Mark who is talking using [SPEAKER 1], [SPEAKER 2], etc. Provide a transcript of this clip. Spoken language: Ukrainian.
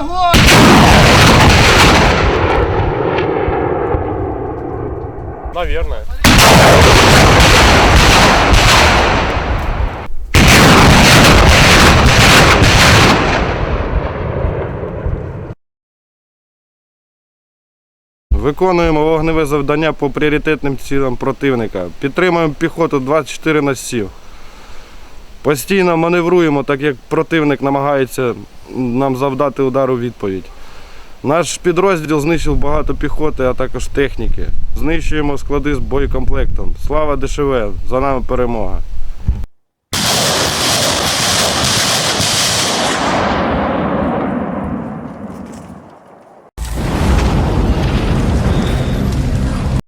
[SPEAKER 1] огонь! Наверное.
[SPEAKER 2] Виконуємо вогневе завдання по пріоритетним цілям противника. Підтримуємо піхоту 24 на 7. Постійно маневруємо, так як противник намагається нам завдати удар у відповідь. Наш підрозділ знищив багато піхоти, а також техніки. Знищуємо склади з боєкомплектом. Слава ДШВ! За нами перемога!